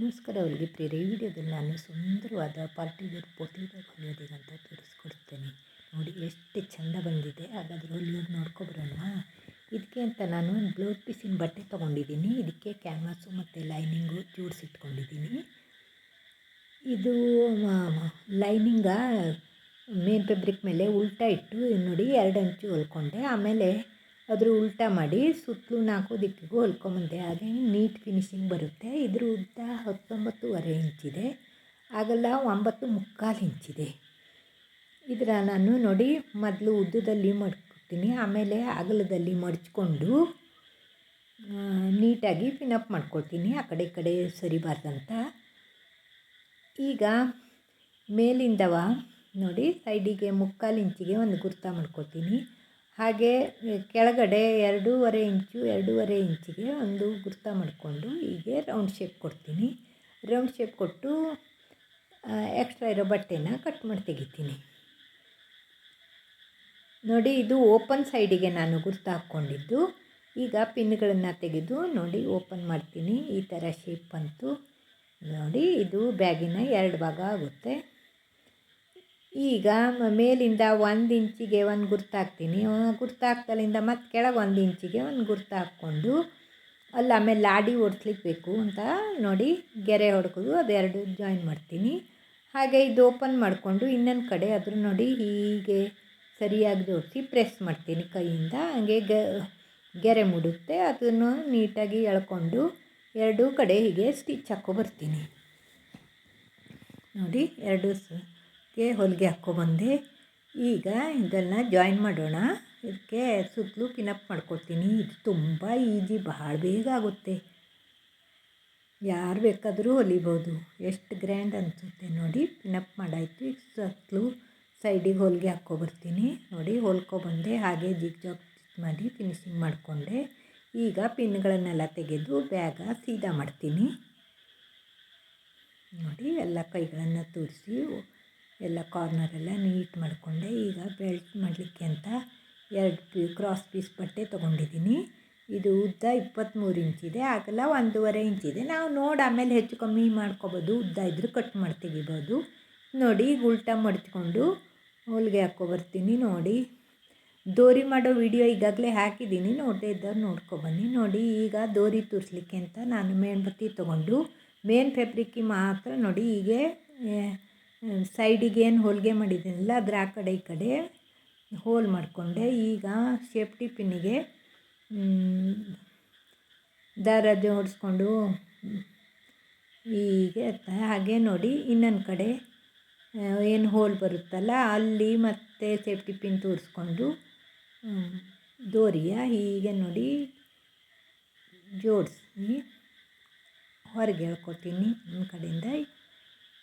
ನಮಸ್ಕಾರ ಅವರಿಗೆ ಪ್ರಿಯರೇ. ಈ ವಿಡಿಯೋದಲ್ಲಿ ನಾನು ಸುಂದರವಾದ ಪಾರ್ಟಿ ವೇರ್ ಪೋಟ್ಲಿ ಬ್ಯಾಗ್ ಹೊಲಿಯೋದಿಗಂತ ತೋರಿಸ್ಕೊಡ್ತೇನೆ. ನೋಡಿ, ಎಷ್ಟು ಚೆಂದ ಬಂದಿದೆ. ಹಾಗಾದರೆ ಹೊಲಿಯೋದು ನೋಡ್ಕೊಬರೋಣ. ಇದಕ್ಕೆ ಅಂತ ನಾನು ಬ್ಲೌಸ್ ಪೀಸಿನ ಬಟ್ಟೆ ತೊಗೊಂಡಿದ್ದೀನಿ. ಇದಕ್ಕೆ ಕ್ಯಾನ್ವಾಸು ಮತ್ತು ಲೈನಿಂಗು ಜೋಡಿಸಿಟ್ಕೊಂಡಿದ್ದೀನಿ. ಇದು ಲೈನಿಂಗ ಮೇನ್ ಫೆಬ್ರಿಕ್ ಮೇಲೆ ಉಲ್ಟಾ ಇಟ್ಟು ನೋಡಿ ಎರಡು ಅಂಚು ಹೊಲ್ಕೊಂಡೆ. ಆಮೇಲೆ ಅದ್ರ ಉಲ್ಟಾ ಮಾಡಿ ಸುತ್ತಲೂ ನಾಲ್ಕು ದಿಕ್ಕಿಗೂ ಹೊಲ್ಕೊಂಬಂದೆ. ಹಾಗೆ ನೀಟ್ ಫಿನಿಶಿಂಗ್ ಬರುತ್ತೆ. ಇದ್ರ ಉದ್ದ ಹತ್ತೊಂಬತ್ತುವರೆ ಇಂಚಿದೆ ಆಗಲ್ಲ, ಒಂಬತ್ತು ಮುಕ್ಕಾಲು ಇಂಚಿದೆ ಇದರ ನಾನು ನೋಡಿ ಮೊದಲು ಉದ್ದದಲ್ಲಿ ಮಡ್ಕೊತೀನಿ. ಆಮೇಲೆ ಅಗಲದಲ್ಲಿ ಮಡಚ್ಕೊಂಡು ನೀಟಾಗಿ ಫಿನಪ್ ಮಾಡ್ಕೊಳ್ತೀನಿ. ಆ ಕಡೆ ಈ ಕಡೆ ಸರಿಬಾರ್ದಂತ ಈಗ ಮೇಲಿಂದವ ನೋಡಿ ಸೈಡಿಗೆ ಮುಕ್ಕಾಲು ಇಂಚಿಗೆ ಒಂದು ಗುರ್ತ ಮಾಡ್ಕೊತೀನಿ ಹಾಗೆ ಕೆಳಗಡೆ ಎರಡೂವರೆ ಇಂಚು, ಎರಡೂವರೆ ಇಂಚಿಗೆ ಒಂದು ಗುರ್ತ ಮಾಡಿಕೊಂಡು ಹೀಗೆ ರೌಂಡ್ ಶೇಪ್ ಕೊಡ್ತೀನಿ. ರೌಂಡ್ ಶೇಪ್ ಕೊಟ್ಟು ಎಕ್ಸ್ಟ್ರಾ ಇರೋ ಬಟ್ಟೆನ ಕಟ್ ಮಾಡಿ ತೆಗಿತೀನಿ. ನೋಡಿ, ಇದು ಓಪನ್ ಸೈಡಿಗೆ ನಾನು ಗುರ್ತು ಹಾಕ್ಕೊಂಡಿದ್ದು. ಈಗ ಪಿನ್ಗಳನ್ನು ತೆಗೆದು ನೋಡಿ ಓಪನ್ ಮಾಡ್ತೀನಿ. ಈ ಥರ ಶೇಪ್ ಅಂತು ನೋಡಿ, ಇದು ಬ್ಯಾಗಿನ ಎರಡು ಭಾಗ ಆಗುತ್ತೆ. ಈಗ ಮೇಲಿಂದ ಒಂದು ಇಂಚಿಗೆ ಒಂದು ಗುರ್ತಾಕ್ತೀನಿ. ಗುರ್ತಾಕ್ದಲ್ಲಿಂದ ಮತ್ತು ಕೆಳಗೆ ಒಂದು ಇಂಚಿಗೆ ಒಂದು ಗುರ್ತು ಹಾಕ್ಕೊಂಡು ಅಲ್ಲಿ ಆಮೇಲೆ ಲಾಡಿ ಓಡಿಸ್ಲಿಕ್ಕೆ ಬೇಕು ಅಂತ ನೋಡಿ ಗೆರೆ ಹೊಡ್ಕೋದು. ಅದೆರಡು ಜಾಯಿನ್ ಮಾಡ್ತೀನಿ. ಹಾಗೆ ಇದು ಓಪನ್ ಮಾಡಿಕೊಂಡು ಇನ್ನೊಂದು ಕಡೆ ಅದ್ರ ನೋಡಿ ಹೀಗೆ ಸರಿಯಾಗಿ ಜೋಡಿಸಿ ಪ್ರೆಸ್ ಮಾಡ್ತೀನಿ ಕೈಯಿಂದ. ಹಾಗೆ ಗೆರೆ ಮುಡುತ್ತೆ. ಅದನ್ನು ನೀಟಾಗಿ ಎಳ್ಕೊಂಡು ಎರಡೂ ಕಡೆ ಹೀಗೆ ಸ್ಟಿಚ್ ಹಾಕೋ ಬರ್ತೀನಿ. ನೋಡಿ ಎರಡು ಗೆ ಹೊಲಿಗೆ ಹಾಕ್ಕೊಬಂದೆ. ಈಗ ಇದನ್ನು ಜಾಯಿನ್ ಮಾಡೋಣ. ಇದಕ್ಕೆ ಸುತ್ತಲೂ ಪಿನಪ್ ಮಾಡ್ಕೊತೀನಿ ಇದು ತುಂಬ ಈಜಿ ಭಾಳ ಬೇಗ ಆಗುತ್ತೆ. ಯಾರು ಬೇಕಾದರೂ ಹೊಲಿಬೋದು. ಎಷ್ಟು ಗ್ರ್ಯಾಂಡ್ ಅನಿಸುತ್ತೆ ನೋಡಿ ಪಿನಪ್ ಮಾಡಾಯಿತು. ಈಗ ಸುತ್ತಲೂ ಸೈಡಿಗೆ ಹೊಲಿಗೆ ಹಾಕ್ಕೊಬರ್ತೀನಿ. ನೋಡಿ, ಹೊಲ್ಕೊಬಂದೆ ಹಾಗೆ ಜಿಗ್ ಜಾಗ್ ಮಾಡಿ ಫಿನಿಶಿಂಗ್ ಮಾಡಿಕೊಂಡೆ. ಈಗ ಪಿನ್ಗಳನ್ನೆಲ್ಲ ತೆಗೆದು ಬ್ಯಾಗ ಸೀದಾ ಮಾಡ್ತೀನಿ. ನೋಡಿ, ಎಲ್ಲ ಕೈಗಳನ್ನು ತೋರಿಸಿ ಎಲ್ಲ ಕಾರ್ನರೆಲ್ಲ ನೀಟ್ ಮಾಡಿಕೊಂಡೆ. ಈಗ ಬೆಲ್ಟ್ ಮಾಡಲಿಕ್ಕೆ ಅಂತ ಎರಡು ಪೀ ಕ್ರಾಸ್ ಪೀಸ್ ಬಟ್ಟೆ ತೊಗೊಂಡಿದ್ದೀನಿ. ಇದು ಉದ್ದ ಇಪ್ಪತ್ತ್ಮೂರು ಇಂಚಿದೆ ಅಗಲ ಒಂದೂವರೆ ಇಂಚಿದೆ ನಾವು ನೋಡಿ ಆಮೇಲೆ ಹೆಚ್ಚು ಕಮ್ಮಿ ಮಾಡ್ಕೊಬೋದು. ಉದ್ದ ಇದ್ದರೂ ಕಟ್ ಮಾಡಿ ತೆಗಿಬೋದು. ನೋಡಿ, ಈಗ ಉಲ್ಟಾ ಮಡ್ಚ್ಕೊಂಡು ಹೊಲಿಗೆ ಹಾಕ್ಕೊಬರ್ತೀನಿ ನೋಡಿ. ದೋರಿ ಮಾಡೋ ವಿಡಿಯೋ ಈಗಾಗಲೇ ಹಾಕಿದ್ದೀನಿ. ನೋಡದೆ ಇದ್ದವ್ರು ನೋಡ್ಕೊಬನ್ನಿ ನೋಡಿ, ಈಗ ದೋರಿ ತೋರಿಸ್ಲಿಕ್ಕೆ ಅಂತ ನಾನು ಮೇಣಬತ್ತಿ ತೊಗೊಂಡು, ಮೇನ್ ಫ್ಯಾಬ್ರಿಕ್ಕಿಗೆ ಮಾತ್ರ ನೋಡಿ, ಹೀಗೆ ಸೈಡಿಗೆ ಏನು ಹೊಲಿಗೆ ಮಾಡಿದ್ದೀನಲ್ಲ, ಅದರ ಆ ಕಡೆ ಈ ಕಡೆ ಹೋಲ್ ಮಾಡಿಕೊಂಡೆ. ಈಗ ಸೇಫ್ಟಿ ಪಿನ್ನಿಗೆ ದಾರ ಜೋಡಿಸ್ಕೊಂಡು ಹೀಗೆ ಹಾಗೆ ನೋಡಿ, ಇನ್ನೊಂದು ಕಡೆ ಏನು ಹೋಲ್ ಬರುತ್ತಲ್ಲ, ಅಲ್ಲಿ ಮತ್ತೆ ಸೇಫ್ಟಿ ಪಿನ್ ತೋರಿಸ್ಕೊಂಡು ದೋರಿಯ, ಹೀಗೆ ನೋಡಿ ಜೋಡಿಸಿ ಹೊರಗೆ ಹೇಳ್ಕೊತೀನಿ ನಿಮ್ಮ ಕಡೆಯಿಂದ.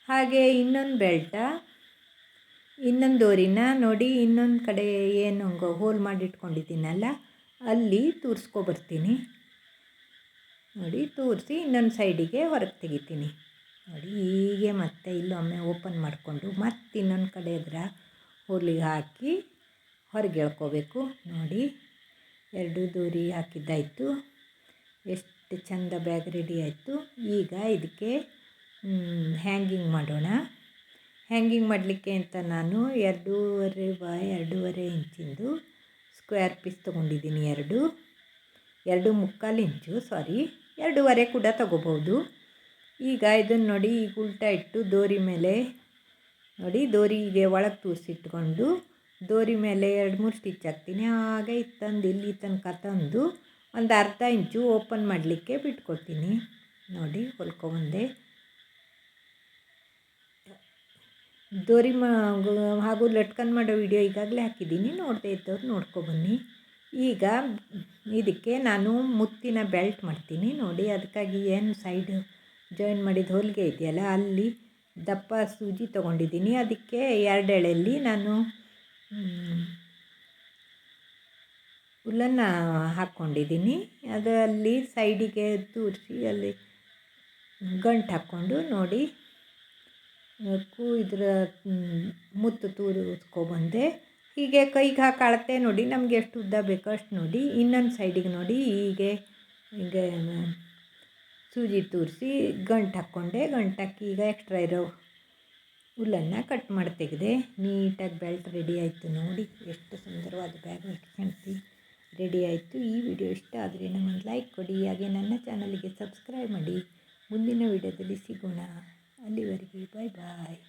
ಹಾಗೆ ಇನ್ನೊಂದು ಬೆಲ್ಟ ಇನ್ನೊಂದು ಊರಿನ ನೋಡಿ ಇನ್ನೊಂದು ಕಡೆ ಏನು ಹೋಲ್ ಮಾಡಿಟ್ಕೊಂಡಿದ್ದೀನಲ್ಲ, ಅಲ್ಲಿ ತೂರಿಸ್ಕೊಬರ್ತೀನಿ ನೋಡಿ, ತೂರಿಸಿ ಇನ್ನೊಂದು ಸೈಡಿಗೆ ಹೊರಗೆ ತೆಗಿತೀನಿ. ನೋಡಿ, ಹೀಗೆ ಮತ್ತೆ ಇಲ್ಲೊಮ್ಮೆ ಓಪನ್ ಮಾಡಿಕೊಂಡು ಮತ್ತೆ ಇನ್ನೊಂದು ಕಡೆ ಅದರ ಹೋಲಿಗೆ ಹಾಕಿ ಹೊರಗೆ ಎಳ್ಕೋಬೇಕು. ನೋಡಿ, ಎರಡು ದೂರಿ ಹಾಕಿದ್ದಾಯಿತು. ಎಷ್ಟು ಚಂದ ಬ್ಯಾಗ್ ರೆಡಿ ಆಯಿತು. ಈಗ ಇದಕ್ಕೆ ಹ್ಯಾಂಗಿಂಗ್ ಮಾಡೋಣ. ಹ್ಯಾಂಗಿಂಗ್ ಮಾಡಲಿಕ್ಕೆ ಅಂತ ನಾನು ಎರಡೂವರೆ ಬಾಯ್ ಎರಡೂವರೆ ಇಂಚಿಂದು ಸ್ಕ್ವೇರ್ ಪೀಸ್ ತೊಗೊಂಡಿದ್ದೀನಿ ಎರಡು. ಎರಡು ಮುಕ್ಕಾಲು ಇಂಚು ಸಾರಿ ಎರಡೂವರೆ ಕೂಡ ತೊಗೋಬೋದು ಈಗ ಇದನ್ನು ನೋಡಿ, ಈಗ ಉಲ್ಟಾ ಇಟ್ಟು ದೋರಿ ಮೇಲೆ, ನೋಡಿ, ದೋರಿಗೆ ಒಳಗೆ ತೂರಿಸಿಟ್ಕೊಂಡು ದೋರಿ ಮೇಲೆ ಎರಡು ಮೂರು ಸ್ಟಿಚ್ ಹಾಕ್ತೀನಿ. ಹಾಗೆ ಇತ್ತಂದು ಇಲ್ಲಿ ತನಕ ತಂದು ಒಂದು ಅರ್ಧ ಇಂಚು ಓಪನ್ ಮಾಡಲಿಕ್ಕೆ ಬಿಟ್ಕೊಡ್ತೀನಿ. ನೋಡಿ ಹೊಲ್ಕೊಬಂದೆ ದೋರಿ ಮಾ ಹಾಗೂ ಲಟ್ಕನ್ ಮಾಡೋ ವಿಡಿಯೋ ಈಗಾಗಲೇ ಹಾಕಿದ್ದೀನಿ. ನೋಡದೇ ಇದ್ದವ್ರು ನೋಡ್ಕೊಬನ್ನಿ ಈಗ ಇದಕ್ಕೆ ನಾನು ಮುತ್ತಿನ ಬೆಲ್ಟ್ ಮಾಡ್ತೀನಿ. ನೋಡಿ, ಅದಕ್ಕಾಗಿ ಏನು ಸೈಡ್ ಜಾಯಿನ್ ಮಾಡಿದ ಹೋಲಿಗೆ ಇದೆಯಲ್ಲ, ಅಲ್ಲಿ ದಪ್ಪ ಸೂಜಿ ತೊಗೊಂಡಿದ್ದೀನಿ. ಅದಕ್ಕೆ ಎರಡೆಳೆಯಲ್ಲಿ ನಾನು ಹುಲ್ಲನ್ನು ಹಾಕ್ಕೊಂಡಿದ್ದೀನಿ ಅದು ಅಲ್ಲಿ ಸೈಡಿಗೆ ತೂರಿಸಿ, ಅಲ್ಲಿ ಗಂಟು ಹಾಕ್ಕೊಂಡು ನೋಡಿ. ಕು ಇದರ ಮುತ್ತು ತೂರಿಸ್ಕೊಬಂದೆ ಹೀಗೆ ಕೈಗೆ ಹಾಕಿ ನೋಡಿ, ನಮಗೆ ಎಷ್ಟು ಉದ್ದ ಬೇಕೋ ಅಷ್ಟು ನೋಡಿ, ಇನ್ನೊಂದು ಸೈಡಿಗೆ ನೋಡಿ, ಹೀಗೆ ಹೀಗೆ ಸೂಜಿ ತೂರಿಸಿ ಗಂಟು ಹಾಕ್ಕೊಂಡೆ, ಗಂಟು ಹಾಕಿ ಈಗ ಎಕ್ಸ್ಟ್ರಾ ಇರೋ ಹುಲ್ಲನ್ನು ಕಟ್ ಮಾಡಿ ತೆಗೆದೆ ನೀಟಾಗಿ ಬೆಲ್ಟ್ ರೆಡಿ ಆಯಿತು ನೋಡಿ, ಎಷ್ಟು ಸುಂದರವಾದ ಬ್ಯಾಗ್ ಕಾಣ್ತಿ ರೆಡಿ ಆಯಿತು. ಈ ವಿಡಿಯೋ ಇಷ್ಟ ಆದರೆ ನಮ್ಮನ್ನು ಲೈಕ್ ಕೊಡಿ. ಹಾಗೆ ನನ್ನ ಚಾನಲಿಗೆ ಸಬ್ಸ್ಕ್ರೈಬ್ ಮಾಡಿ. ಮುಂದಿನ ವಿಡಿಯೋದಲ್ಲಿ ಸಿಗೋಣ. ಅಲ್ಲಿವರೆಗೆ ಬಾಯ್ ಬಾಯ್